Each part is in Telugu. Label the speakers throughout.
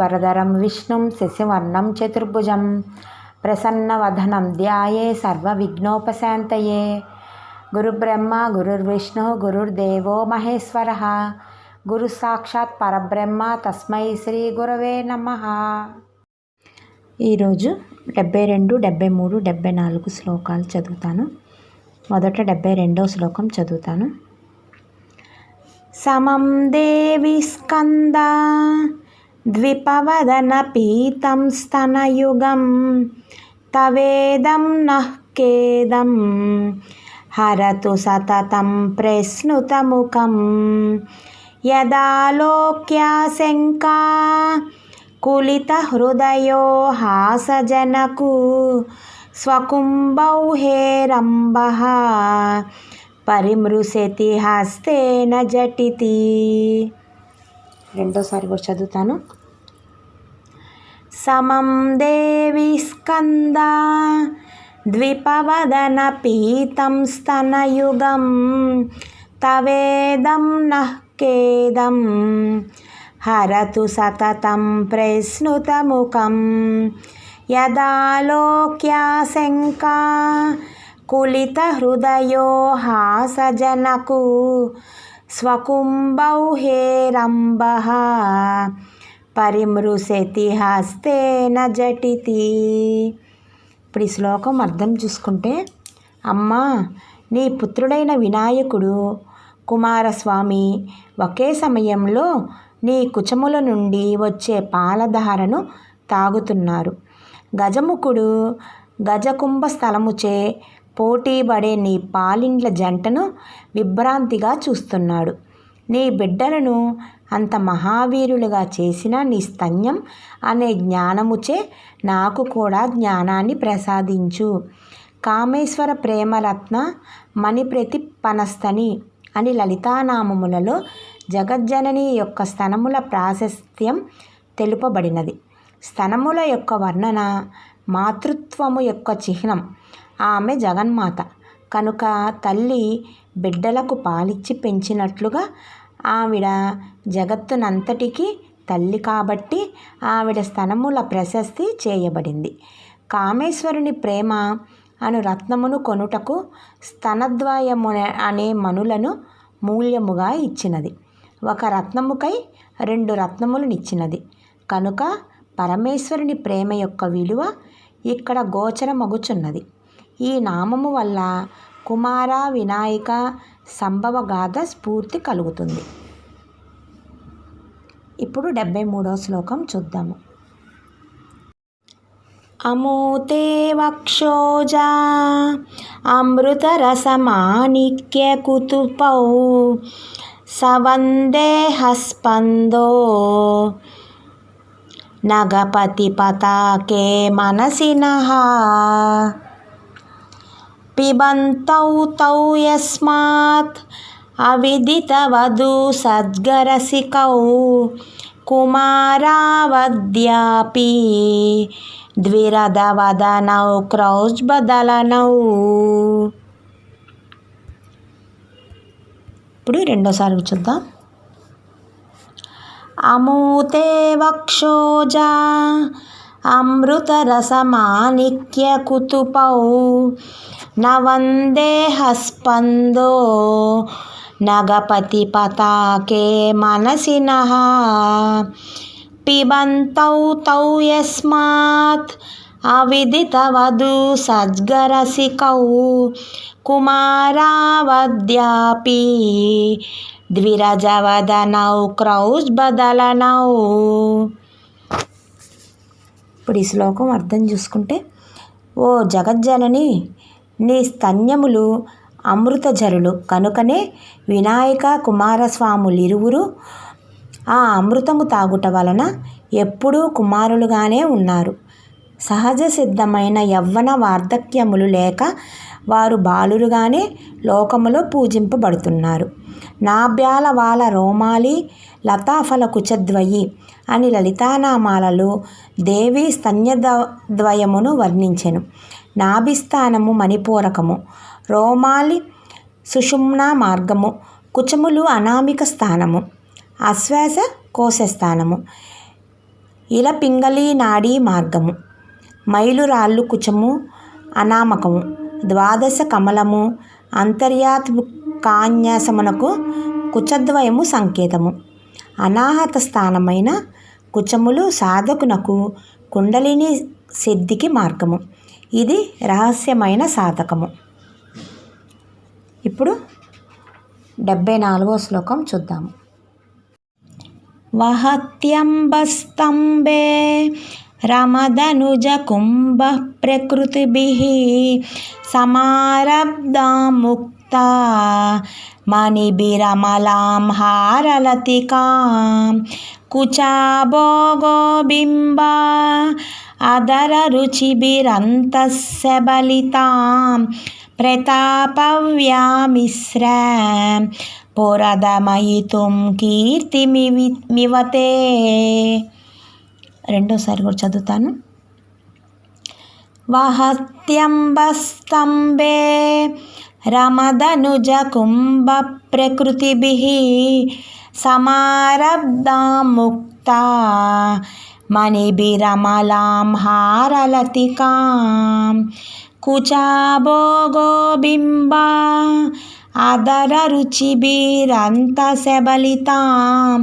Speaker 1: వరదరం విష్ణుం శశివర్ణం చతుర్భుజం ప్రసన్నవదనం ధ్యాయే సర్వ విఘ్నోపశాంతయే గురుబ్రహ్మ గురుర్విష్ణు గురుర్దేవో మహేశ్వర గురు సాక్షాత్ పరబ్రహ్మ తస్మై శ్రీ గురవే నమ ఈరోజు డెబ్బై రెండు డెబ్బై మూడు డెబ్బై నాలుగు శ్లోకాలు చదువుతాను మొదట డెబ్బై రెండో శ్లోకం చదువుతాను సమం దేవి స్కంద ద్విపవదన పీతం స్తనయుగం తవేదం నః కేదం హరతు సతతం ప్రశ్నుతముఖం యదాలోక్యాశంకా కులితహృదయో హాసజనకు స్వకుంభౌ హేరంబः పరిమృశతి హస్తేన జటితి రెండోసారి కూడా చదువుతాను సమం దేవి స్కంద ద్విపవదన పీతం స్తనయుగం తవేదం నహ్కేదం హరతు సతతం ప్రశ్నుతముఖం యదా కులిత హృదయో హాసజనకు स्वकुम्भौ हेरम्बः పరిమృశతి హస్తేన జటితి ఇప్పుడు ఈ శ్లోకం అర్థం చూసుకుంటే అమ్మా నీ పుత్రుడైన వినాయకుడు కుమారస్వామి ఒకే సమయంలో నీ కుచముల నుండి వచ్చే పాలధారను తాగుతున్నారు గజముఖుడు గజకుంభ స్థలముచే పోటీపడే నీ పాలిండ్ల జంటను విభ్రాంతిగా చూస్తున్నాడు నీ బిడ్డలను అంత మహావీరులుగా చేసిన నీ స్తన్యం అనే జ్ఞానముచే నాకు కూడా జ్ఞానాన్ని ప్రసాదించు కామేశ్వర ప్రేమరత్న మణిప్రతి పనస్తని అని లలితానామములలో జగజ్జనని యొక్క స్తనముల ప్రాశస్త్యం తెలుపబడినది స్తనముల యొక్క వర్ణన మాతృత్వము యొక్క చిహ్నం ఆమె జగన్మాత కనుక తల్లి బిడ్డలకు పాలిచ్చి పెంచినట్లుగా ఆవిడ జగత్తునంతటికీ తల్లి కాబట్టి ఆవిడ స్థనముల ప్రశస్తి చేయబడింది కామేశ్వరుని ప్రేమ అను రత్నమును కొనుటకు స్తనద్వయము అనే మనులను మూల్యముగా ఇచ్చినది ఒక రత్నముకై రెండు రత్నములనిచ్చినది కనుక పరమేశ్వరుని ప్రేమ యొక్క విలువ ఇక్కడ గోచరమగుచున్నది ఈ నామము వల్ల కుమార వినాయక సంభవగాథ స్ఫూర్తి కలుగుతుంది ఇప్పుడు డెబ్బై మూడవ శ్లోకం చూద్దాము అమూతే వక్షోజ అమృతరసమాణిక్యకుతు సవందే సవందేహస్పందో నగపతి పతాకే నహా పిబంతౌ తౌ యస్మాత్ అవిదితవధూ సద్గరసికౌ కుమారావద్యాపి ద్విరదవదనౌ బదలనౌ ఇప్పుడు రెండోసారి చూద్దాం అమూతే వక్షోజా अमृतरसमानिक्यकुतुपौ न वन्देहस्पन्दो नगपतिपताके मनसि नः पिबन्तौ तौ यस्मात् अविदितवधू सद्गरसिकौ कुमारावद्यापि द्विरजवदनौ क्रौज्बदलनौ ఇప్పుడు ఈ శ్లోకం అర్థం చూసుకుంటే ఓ జగజ్జనని నీ స్తన్యములు అమృతజరులు కనుకనే వినాయక కుమారస్వాములిరువురు ఆ అమృతము తాగుట వలన ఎప్పుడూ కుమారులుగానే ఉన్నారు సహజ సిద్ధమైన యవ్వన వార్ధక్యములు లేక వారు బాలురుగానే లోకములో పూజింపబడుతున్నారు నాభ్యాల వాళ్ళ రోమాలి లతాఫల కుచద్వయి అని లలితానామాలలో దేవి స్తన్యద్వయమును వర్ణించెను నాభిస్థానము మణిపూరకము రోమాలి సుషుమ్నా మార్గము కుచములు అనామిక స్థానము అశ్వాస కోశస్థానము ఇల పింగళీ నాడీ మార్గము మైలురాళ్ళు కుచము అనామకము ద్వాదశ కమలము కాన్యాసమునకు కుచద్వయము సంకేతము అనాహత స్థానమైన కుచములు సాధకునకు కుండలిని సిద్ధికి మార్గము ఇది రహస్యమైన సాధకము ఇప్పుడు డెబ్బై నాలుగో శ్లోకం చూద్దాము వహత్యంబస్తంబే రమదనుజ కుంభ ప్రకృతిభిः సమారబ్ధా ముక్తా మణిభిరమలాం హారలతికాం కుచాభోగోబింబా అదర రుచిభిరంతశబలితాం ప్రతాపవ్యామిశ్ర पुरदमयितुं कीर्तिमिवि मिवते రెండోసారి కూడా చదువుతాను వహత్యంబస్తంభే రమదనుజ కుంభ ప్రకృతిభి సమారబ్ధా ముక్త మణిభిరమలాం హారలతికాం కుచాభోగోబింబా అదర రుచిభిరంతశబలితాం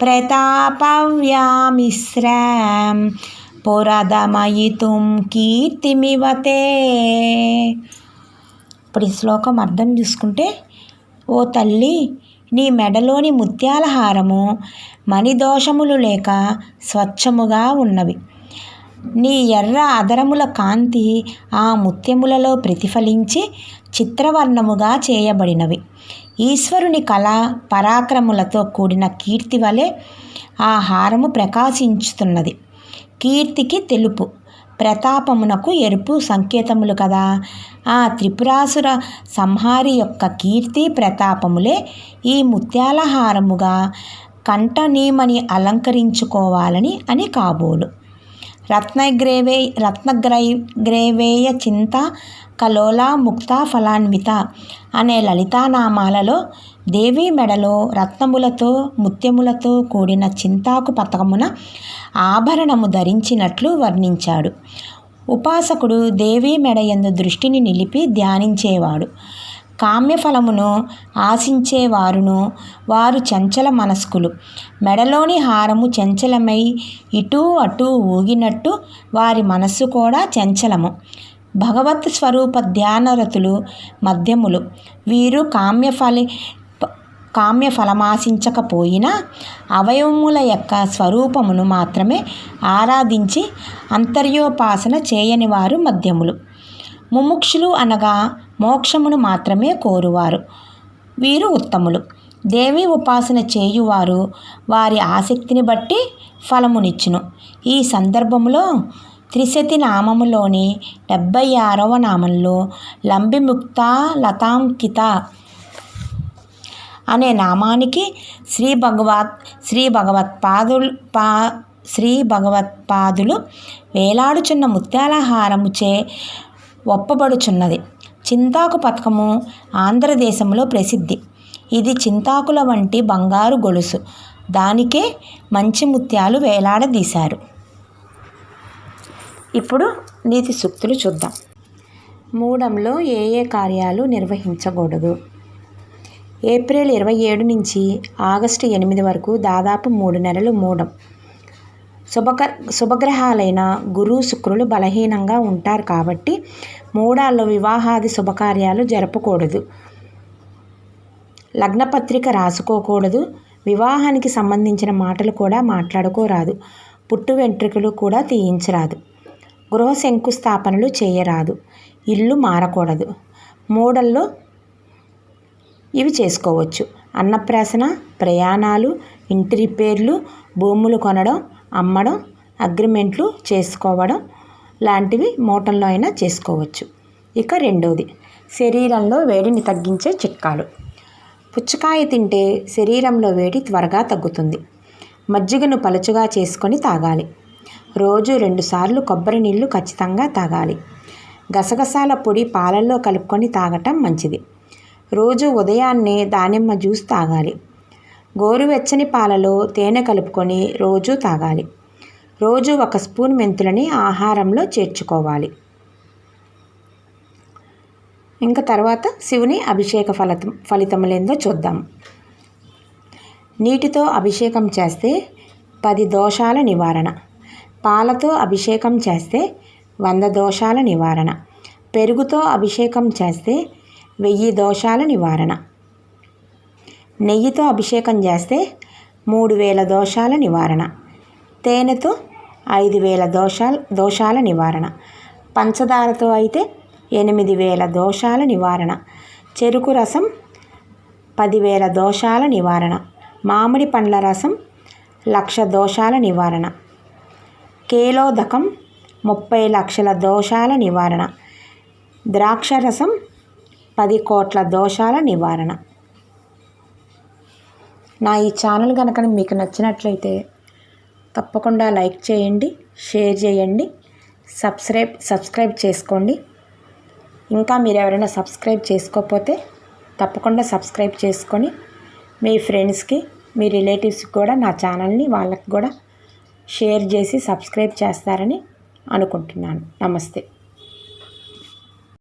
Speaker 1: ప్రతాపవ్యామిశ్రాం పురదమయితుం కీర్తిమివతే ఇప్పుడు ఈ శ్లోకం అర్థం చూసుకుంటే ఓ తల్లి నీ మెడలోని ముత్యాల హారము మణిదోషములు లేక స్వచ్ఛముగా ఉన్నవి నీ ఎర్ర అదరముల కాంతి ఆ ముత్యములలో ప్రతిఫలించి చిత్రవర్ణముగా చేయబడినవి ఈశ్వరుని కళ పరాక్రములతో కూడిన కీర్తి వలె ఆ హారము ప్రకాశించుతున్నది కీర్తికి తెలుపు ప్రతాపమునకు ఎరుపు సంకేతములు కదా ఆ త్రిపురాసుర సంహారి యొక్క కీర్తి ప్రతాపములే ఈ ముత్యాల హారముగా కంఠనీమని అలంకరించుకోవాలని అని కాబోలు రత్నగ్రేవే రత్నగ్రై గ్రేవేయ చింత కలోల ముక్త ఫలాన్విత అనే లలితానామాలలో దేవీ మెడలో రత్నములతో ముత్యములతో కూడిన చింతాకు పతకమున ఆభరణము ధరించినట్లు వర్ణించాడు ఉపాసకుడు దేవీ మెడ ఎందు దృష్టిని నిలిపి ధ్యానించేవాడు కామ్యఫలమును ఆశించేవారును వారు చంచల మనస్కులు మెడలోని హారము చంచలమై ఇటూ అటూ ఊగినట్టు వారి మనస్సు కూడా చంచలము భగవత్ స్వరూప ధ్యానరతులు మధ్యములు వీరు కామ్యఫలి కామ్య ఫలమాశించకపోయినా అవయవముల యొక్క స్వరూపమును మాత్రమే ఆరాధించి అంతర్యోపాసన చేయని వారు మధ్యములు ముముక్షులు అనగా మోక్షమును మాత్రమే కోరువారు వీరు ఉత్తములు దేవి ఉపాసన చేయువారు వారి ఆసక్తిని బట్టి ఫలమునిచ్చును ఈ సందర్భంలో త్రిశతి నామములోని డెబ్బై ఆరవ నామంలో లంబిముక్త లతాంకిత అనే నామానికి శ్రీ భగవత్ శ్రీ భగవత్పాదులు పా శ్రీ భగవత్పాదులు వేలాడుచున్న ముత్యాలహారముచే ఒప్పబడుచున్నది చింతాకు పథకము ఆంధ్రదేశంలో ప్రసిద్ధి ఇది చింతాకుల వంటి బంగారు గొలుసు దానికే మంచి ముత్యాలు వేలాడదీశారు ఇప్పుడు నీతి సూక్తులు చూద్దాం మూడంలో ఏ ఏ కార్యాలు నిర్వహించకూడదు ఏప్రిల్ ఇరవై ఏడు నుంచి ఆగస్టు ఎనిమిది వరకు దాదాపు మూడు నెలలు మూడం శుభక శుభగ్రహాలైన గురు శుక్రులు బలహీనంగా ఉంటారు కాబట్టి మూడాల్లో వివాహాది శుభకార్యాలు జరపకూడదు లగ్నపత్రిక రాసుకోకూడదు వివాహానికి సంబంధించిన మాటలు కూడా మాట్లాడుకోరాదు పుట్టు వెంట్రుకలు కూడా తీయించరాదు గృహ శంకుస్థాపనలు చేయరాదు ఇల్లు మారకూడదు మూడల్లో ఇవి చేసుకోవచ్చు అన్నప్రాసన ప్రయాణాలు ఇంటి రిపేర్లు భూములు కొనడం అమ్మడం అగ్రిమెంట్లు చేసుకోవడం లాంటివి మోటల్లో అయినా చేసుకోవచ్చు ఇక రెండవది శరీరంలో వేడిని తగ్గించే చిట్కాలు పుచ్చకాయ తింటే శరీరంలో వేడి త్వరగా తగ్గుతుంది మజ్జిగను పలుచుగా చేసుకొని తాగాలి రోజు రెండుసార్లు కొబ్బరి నీళ్లు ఖచ్చితంగా తాగాలి గసగసాల పొడి పాలల్లో కలుపుకొని తాగటం మంచిది రోజు ఉదయాన్నే దానిమ్మ జ్యూస్ తాగాలి గోరువెచ్చని పాలలో తేనె కలుపుకొని రోజూ తాగాలి రోజు ఒక స్పూన్ మెంతులని ఆహారంలో చేర్చుకోవాలి ఇంకా తర్వాత శివుని అభిషేక ఫలితం ఫలితములేందో చూద్దాం నీటితో అభిషేకం చేస్తే పది దోషాల నివారణ పాలతో అభిషేకం చేస్తే వంద దోషాల నివారణ పెరుగుతో అభిషేకం చేస్తే వెయ్యి దోషాల నివారణ నెయ్యితో అభిషేకం చేస్తే మూడు వేల దోషాల నివారణ తేనెతో ఐదు వేల దోషాలు దోషాల నివారణ పంచదారతో అయితే ఎనిమిది వేల దోషాల నివారణ చెరుకు రసం పదివేల దోషాల నివారణ మామిడి పండ్ల రసం లక్ష దోషాల నివారణ కేలోదకం ముప్పై లక్షల దోషాల నివారణ ద్రాక్ష రసం పది కోట్ల దోషాల నివారణ నా ఈ ఛానల్ కనుక మీకు నచ్చినట్లయితే తప్పకుండా లైక్ చేయండి షేర్ చేయండి సబ్స్క్రైబ్ సబ్స్క్రైబ్ చేసుకోండి ఇంకా మీరు ఎవరైనా సబ్స్క్రైబ్ చేసుకోకపోతే తప్పకుండా సబ్స్క్రైబ్ చేసుకొని మీ ఫ్రెండ్స్కి మీ రిలేటివ్స్కి కూడా నా ఛానల్ని వాళ్ళకి కూడా షేర్ చేసి సబ్స్క్రైబ్ చేస్తారని అనుకుంటున్నాను నమస్తే